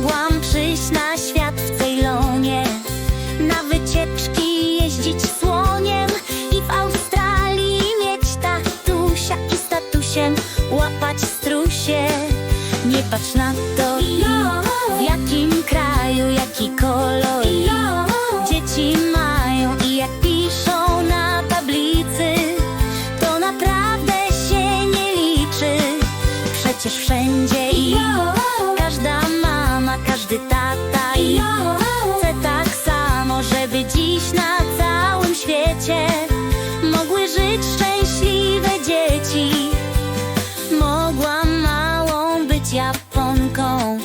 mogłam przyjść na świat w Ceylonie. Na wycieczki jeździć słoniem I w Australii mieć tatusia i statusiem Łapać strusie. Nie patrz na to i w jakim kraju, jaki kolor Dzieci mają i jak piszą na tablicy. To naprawdę się nie liczy Przecież wszędzie i każdy tata i ja chcę tak samo, żeby dziś na całym świecie mogły żyć szczęśliwe dzieci. Mogłam małą być Japonką.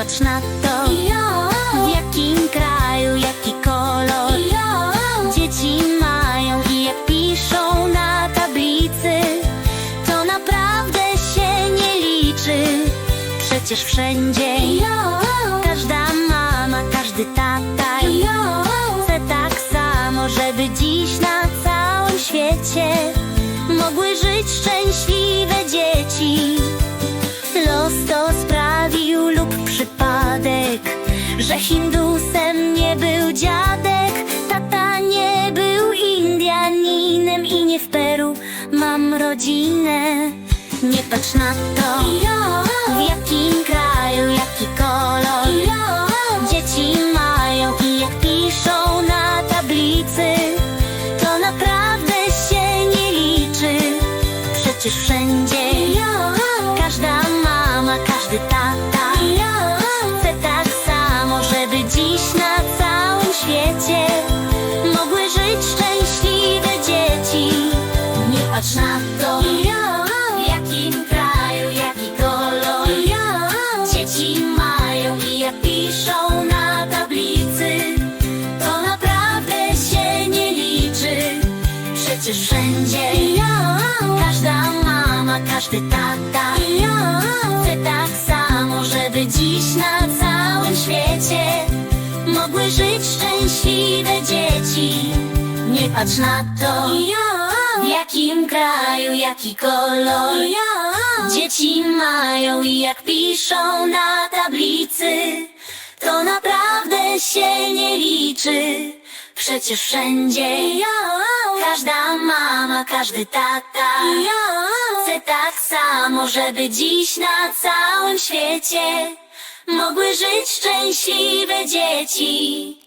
Patrz na to W jakim kraju, jaki kolor Dzieci mają i jak piszą na tablicy To naprawdę się nie liczy. Przecież wszędzie Każda mama, każdy tata Chce tak samo, żeby dziś na całym świecie Mogły żyć szczęśliwe Że Hindusem nie był dziadek Tata nie był Indianinem I nie w Peru mam rodzinę. Nie patrz na to W jakim kraju, jaki kolor. Dzieci mają i jak piszą na tablicy To naprawdę się nie liczy. Przecież wszędzie Każda dziś na całym świecie Mogły żyć szczęśliwe dzieci. Nie patrz na to W jakim kraju, jaki kolor. Dzieci mają i jak piszą na tablicy To naprawdę się nie liczy. Przecież wszędzie Każda mama, każdy tata Chce tak samo, żeby dziś na dzieci Nie patrz na to W jakim kraju, jaki kolor. Dzieci mają i jak piszą na tablicy To naprawdę się nie liczy. Przecież wszędzie Każda mama, każdy tata Chce tak samo, żeby dziś na całym świecie Mogły żyć szczęśliwe dzieci